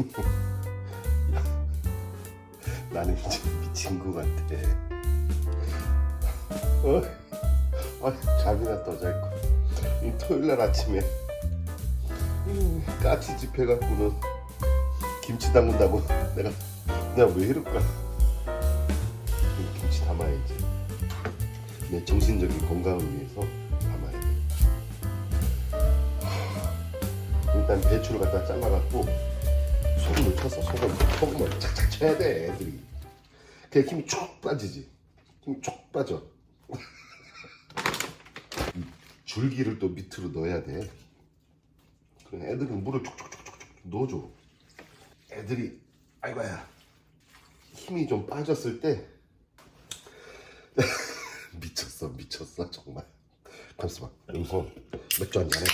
나는 이제 미친 것 같아. 어? 아, 잠이나 더 잘 거. 이 토요일 날 아침에 음, 까치 집 해 갖고는 김치 담근다고 내가 내가 왜 이럴까? 이 김치 담아야지. 내 정신적인 건강을 위해서 담아야 돼. 일단 배추를 갖다 잘라갖고 소금을 쳐서 소금 소금을 착착 쳐야 돼 애들이. 그냥 힘이 쭉 빠지지. 힘이 쭉 빠져. 이 줄기를 또 밑으로 넣어야 돼. 그래 애들은 물을 촉촉촉촉 넣어줘. 애들이 아이고야 힘이 좀 빠졌을 때 미쳤어 미쳤어 정말. 가만있어 봐. 이거 맥주 한 잔에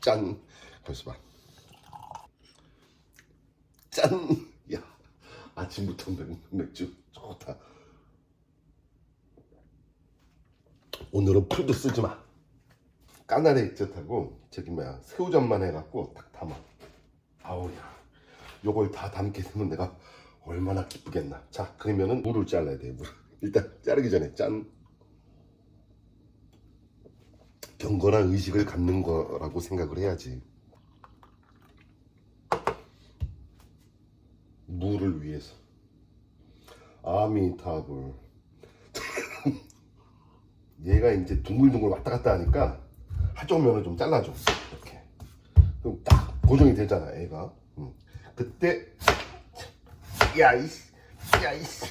짠. 가만있어 봐. 짠. 야 아침부터 맥- 맥주 좋다. 오늘은 풀도 쓰지 마. 까나리 액젓하고 저기 뭐야 새우젓만 해갖고 딱 담아. 아우야, 요걸 다 담게 되면 내가 얼마나 기쁘겠나. 자, 그러면은 물을 잘라야 돼. 물. 일단 자르기 전에 짠. 경건한 의식을 갖는 거라고 생각을 해야지. 물을 위해서. 아미타불. 얘가 이제 둥글둥글 왔다 갔다 하니까 한쪽 면을 좀 잘라줘. 이렇게. 그럼 딱 고정이 되잖아 애가. 음. 그때 야이씨. 야이씨.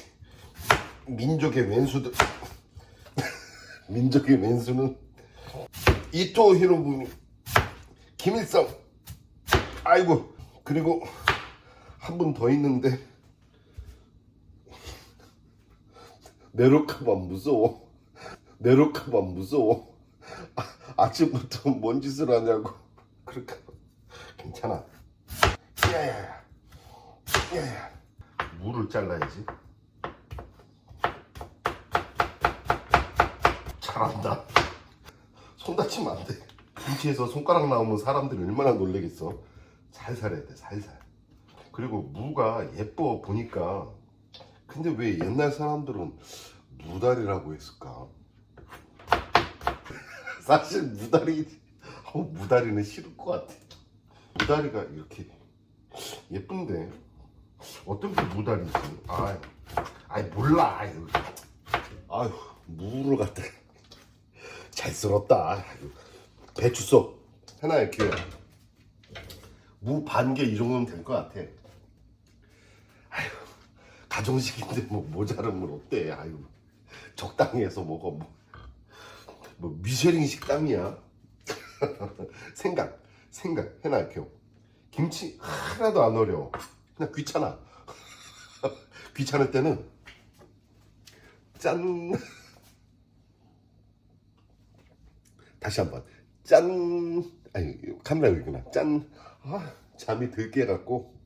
민족의 왼수들. 민족의 왼수는 이토 히로부미 김일성. 아이고. 그리고 한 분 더 있는데 내려가봐 무서워 내려가봐 무서워. 아, 아침부터 뭔 짓을 하냐고. 그러니까 괜찮아. 야야야. 야야. 물을 잘라야지. 잘한다. 손 다치면 안 돼. 김치에서 손가락 나오면 사람들이 얼마나 놀래겠어. 살살 해야 돼, 살살. 그리고 무가 예뻐 보니까. 근데 왜 옛날 사람들은 무다리라고 했을까? 사실 무다리 어, 무다리는 싫을 것 같아. 무다리가 이렇게 예쁜데 어떤 게 무다리지? 아, 아이 몰라. 아유, 아유 무를 갖다 잘 썰었다. 배추 써 하나의 기회. 무반 개 이 정도면 될 것 같아. 가정식인데 뭐 모자르면 어때? 아유 적당히 해서 먹어. 뭐. 뭐 미쉐린 식당이야. 생각, 생각 해놔요. 김치 하나도 안 어려워. 그냥 귀찮아. 귀찮을 때는 짠. 다시 한번 짠. 아니 카메라 여기구나. 짠. 아 잠이 들게 해갖고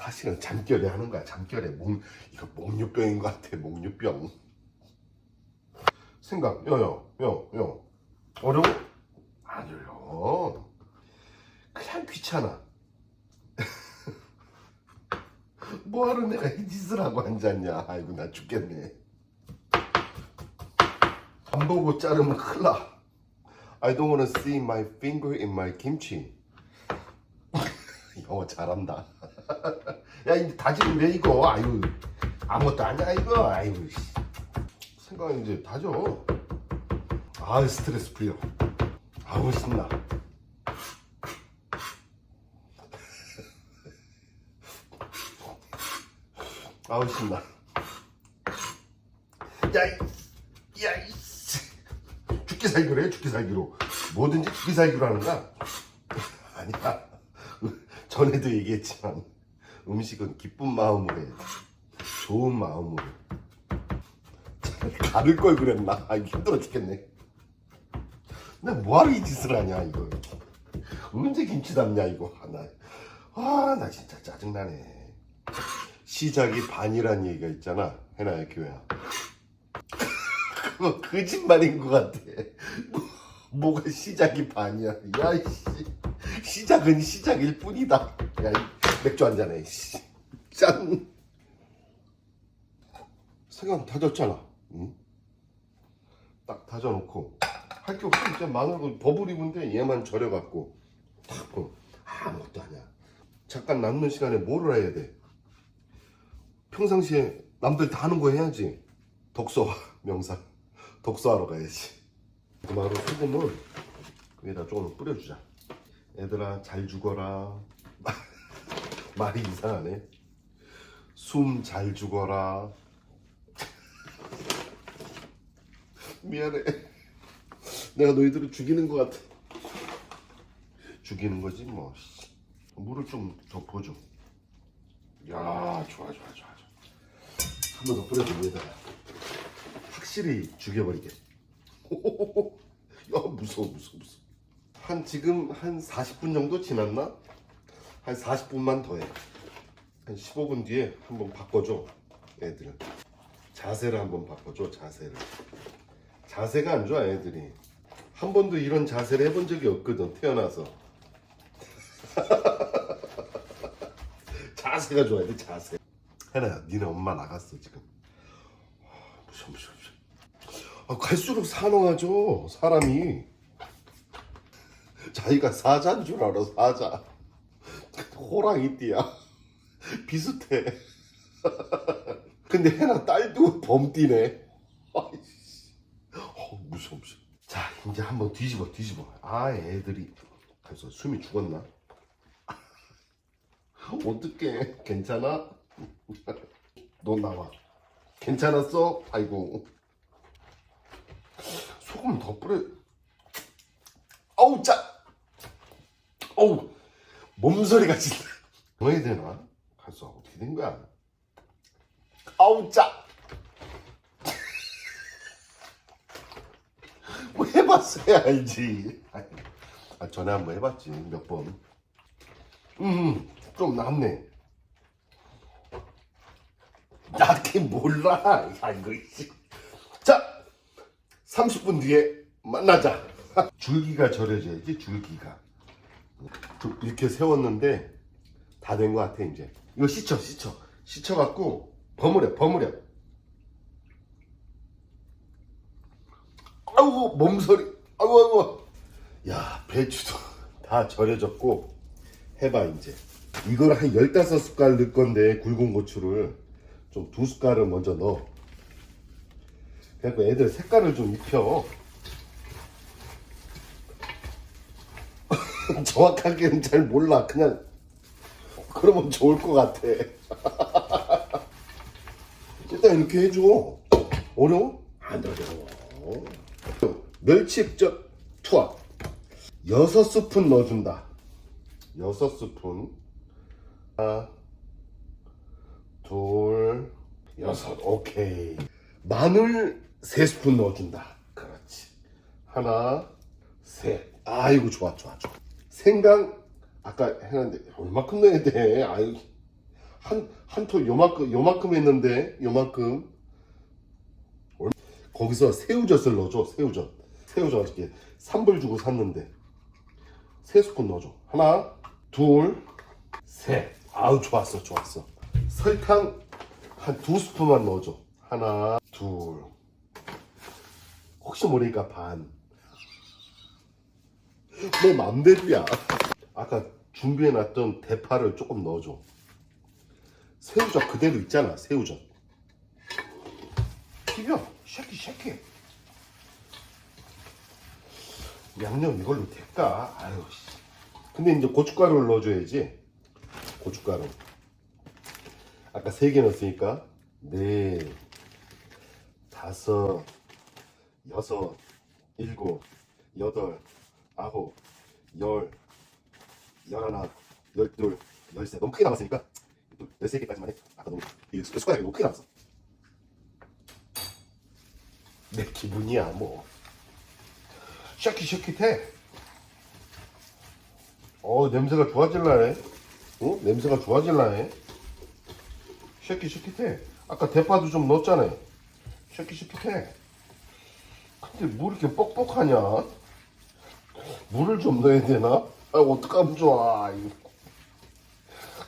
다시는 잠결에 하는 거야. 잠결에 목 이거 목류병인 것 같아. 목류병. 생각, 여여, 여, 여. 어려워? 안 어려워. 그냥 귀찮아. 뭐하러 내가 이 짓을 하고 앉았냐. 아이고, 나 죽겠네. 안 보고 자르면 큰일 나. I don't wanna see my finger in my kimchi. 영어 잘한다. 야, 이제 다지는데 이거. 아유, 아무것도 아니야, 이거. 아이고, 씨. 생각 이제 다져. 아 스트레스 풀려. 아우 신나. 아우 신나. 야이, 야이, 죽기 살기로 해, 죽기 살기로. 뭐든지 죽기 살기로 하는 가? 아니야. 전에도 얘기했지만 음식은 기쁜 마음으로 해. 좋은 마음으로. 가를 걸 그랬나? 아 힘들어 죽겠네. 나 뭐하러 이 짓을 하냐 이거. 언제 김치 담냐 이거 하나. 아 나 진짜 짜증나네. 시작이 반이란 얘기가 있잖아. 해나야 교회야. 그거 거짓말인 것 같아. 뭐, 뭐가 시작이 반이야. 야이씨. 시작은 시작일 뿐이다. 야, 이 맥주 한. 씨. 짠. 생각 다졌잖아. 응? 딱 다져놓고 할 게 없어. 이제 마늘 버무리는데 얘만 절여갖고 탁 보면 아무것도 아니야. 잠깐 남는 시간에 뭐를 해야 돼? 평상시에 남들 다 하는 거 해야지. 독서 명상. 독서하러 가야지. 그마로 소금을 여기다 조금 뿌려주자. 얘들아 잘 죽어라. 말이 이상하네. 숨 잘 죽어라. 미안해. 내가 너희들을 죽이는 것 같아. 죽이는 거지 뭐. 씨. 물을 좀 덮어줘. 야 좋아 좋아 좋아 좋아. 한 번더 위에다가. 확실히 죽여버리게. 야 무서워 무서워 무서워. 한 지금 한 40분 정도 지났나? 한 40분만 더 해. 한 15분 뒤에 한번 바꿔줘 애들은. 자세를 한번 바꿔줘 자세를. 자세가 안 좋아 애들이. 한 번도 이런 자세를 해본 적이 없거든 태어나서. 자세가 좋아야 돼 자세. 해나야 니네 엄마 나갔어 지금. 무서워 무서워 무서워. 아, 갈수록 산호하죠 사람이. 자기가 사자인 줄 알아 사자. 호랑이 띠야. 비슷해. 근데 해나 딸도 범띠네. 아이씨. 어, 무서워 무서워. 자 이제 한번 뒤집어 뒤집어. 아 애들이 그래서 숨이 죽었나? 어떡해 괜찮아? 너 나와 괜찮았어? 아이고 소금 더 뿌려 어우 짜 어우 몸소리가 진짜 뭐 해야 되나? 가서 어떻게 된 거야? 아우 짜 뭐 해봤어야 알지 아, 전에 한번 해봤지 몇번 음, 좀 남네. 나게 몰라. 야, 이거 있지. 자, 30분 뒤에 만나자. 줄기가 절여져야지, 줄기가. 좀 이렇게 세웠는데 다 된 것 같아, 이제. 이거 씻어, 씻어. 씻어갖고 버무려, 버무려. 아이고, 몸소리. 아이고, 아이고. 야, 배추도 다 절여졌고. 해봐 이제 이걸 한 15숟갈 넣을 건데 굵은 고추를 좀 두 숟갈을 먼저 넣어 그래갖고 애들 색깔을 좀 입혀 정확하게는 잘 몰라. 그냥 그러면 좋을 것 같아. 일단 이렇게 해줘. 어려워? 안 어려워. 멸치액젓 투하. 6스푼 넣어준다. 여섯 스푼. 하나 둘 여섯. 오케이. 마늘 세 스푼 넣어준다. 그렇지. 하나 셋. 아이고 좋아 좋아 좋아 생강 아까 했는데 얼마큼 넣어야 돼 아유 한한토 요만큼 요만큼 했는데 요만큼 얼- 거기서 새우젓을 넣어줘 새우젓 새우젓 이렇게 3불 주고 샀는데 세 스푼 넣어줘 하나 둘, 셋. 아우 좋았어, 좋았어. 설탕 한 두 스푼만 넣어줘. 하나, 둘. 혹시 모르니까 반. 내 맘대로야. 아까 준비해놨던 대파를 조금 넣어줘. 새우젓 그대로 있잖아, 새우젓. 튀겨, 쉐키 쉐키. 양념 이걸로 될까? 아유 씨. 근데 이제 고춧가루를 넣어줘야지. 고춧가루. 아까 세개 넣었으니까 네, 다섯, 여섯, 일곱, 여덟, 아홉, 열, 열하나, 열둘, 열세. 너무 크게 남았으니까 또 열세 개까지만 해. 아까 너무 이 숟가락이 너무 크게 남았어. 내 기분이야 뭐. 샤키샤키해. 어 냄새가 좋아질라네. 어 냄새가 좋아질라네. 쉐키쉐키해. 아까 대파도 좀 넣었잖아요. 쉐키쉐키해. 근데 뭐 이렇게 뻑뻑하냐? 물을 좀 넣어야 되나? 아 어떡하면 좋아.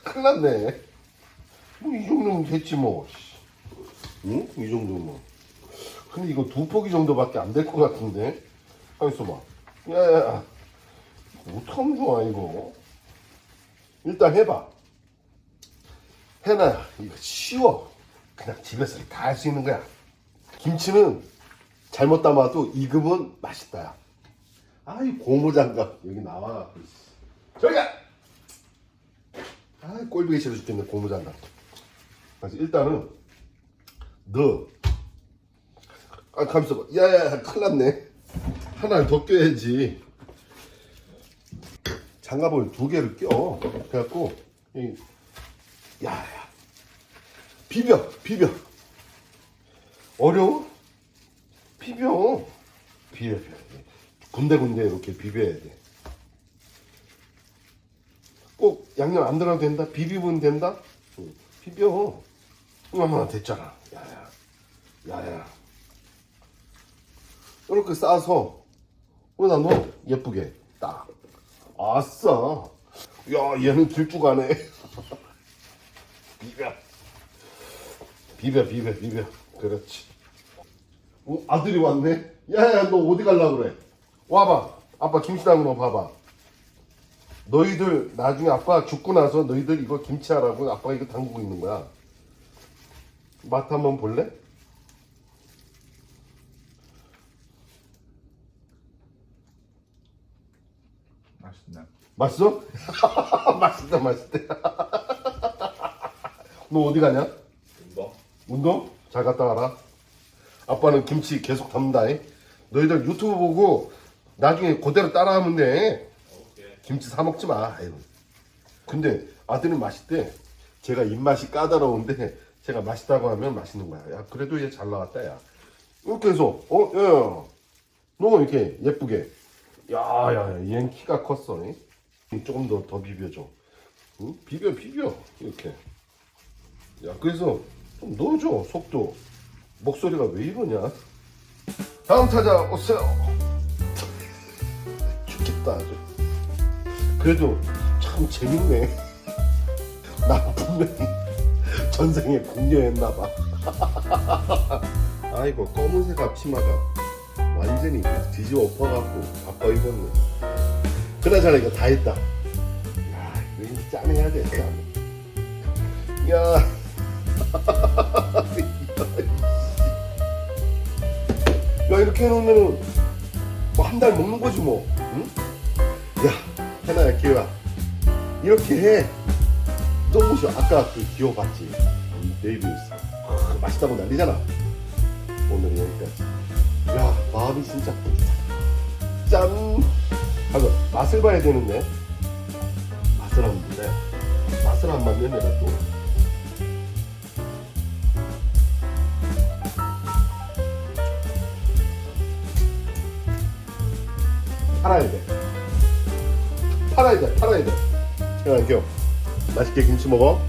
큰일 났네. 뭐 이 정도면 됐지 뭐 씨. 응? 이 정도면. 근데 이거 두 포기 정도밖에 안 될 것 같은데? 가만 있어봐. 야 야 야. 어떡하면 좋아 이거. 일단 해봐. 해놔. 이거 쉬워. 그냥 집에서 다 할 수 있는 거야. 김치는 잘못 담아도 익으면 맛있다야 아이 고무장갑 여기 있어 저기야 아이 꼴보기 싫어 죽겠네 고무장갑 그래서 일단은 너 아, 가만있어 봐. 야야야, 큰일 났네. 하나를 더 껴야지. 장갑을 두 개를 껴. 그래갖고, 이, 야, 야. 비벼, 비벼. 어려워? 비벼. 비벼, 비벼. 군데군데 이렇게 비벼야 돼. 꼭 양념 안 들어도 된다? 비비면 된다? 응, 비벼. 응, 됐잖아. 야야. 야야. 이렇게 싸서 여기다 넣어 예쁘게 딱 아싸 야 얘는 길쭉하네 비벼 비벼 비벼 비벼 그렇지 어, 아들이 왔네 야 야 너 어디 갈라 그래 와봐 아빠 김치담으로 봐봐 너희들 나중에 아빠 죽고 나서 너희들 이거 김치하라고 아빠가 이거 담그고 있는 거야 맛 한번 볼래? 맛있네. 맛있어? 맛있다 맛있다 너 어디 가냐? 이거? 운동? 잘 갔다 와라 아빠는 김치 계속 담는다 잉? 너희들 유튜브 보고 나중에 그대로 따라하면 돼. 김치 사 먹지 마. 아유. 근데 아들은 맛있대. 제가 입맛이 까다로운데 제가 맛있다고 하면 맛있는 거야. 야 그래도 얘 잘 나왔다 야. 이렇게 해서 어? 야야 너 이렇게 예쁘게. 야야야 얘는 키가 컸어. 잉? 조금 더 더 비벼줘. 응? 비벼 비벼. 이렇게. 야 그래서 좀 넣어줘 속도. 목소리가 왜 이러냐? 다음 타자 오세요 아주. 그래도 참 재밌네. 나 분명히 전생에 공녀였나봐. 아이고 검은색 앞치마가 완전히 뒤집어 엎어갖고 아빠 입었네. 그나저나 이거 다 했다. 야 이제 짠해야 돼 짠. 야. 야 이렇게 해놓으면은 뭐한 달 먹는 거지 뭐. 응? 야 해나야 기호야. 이렇게 해. 너무 좋아 아까 그 기호 봤지? 네이비에서 아, 맛있다고 난리잖아. 오늘은 여기까지. 야 마음이 진짜 짠! 하고 맛을 봐야 되는데. 맛을 안 보네 맛을 안 맞는 내가 또 팔아야 돼. 팔아야 돼, 팔아야 돼. 야, 이겨. 맛있게 김치 먹어.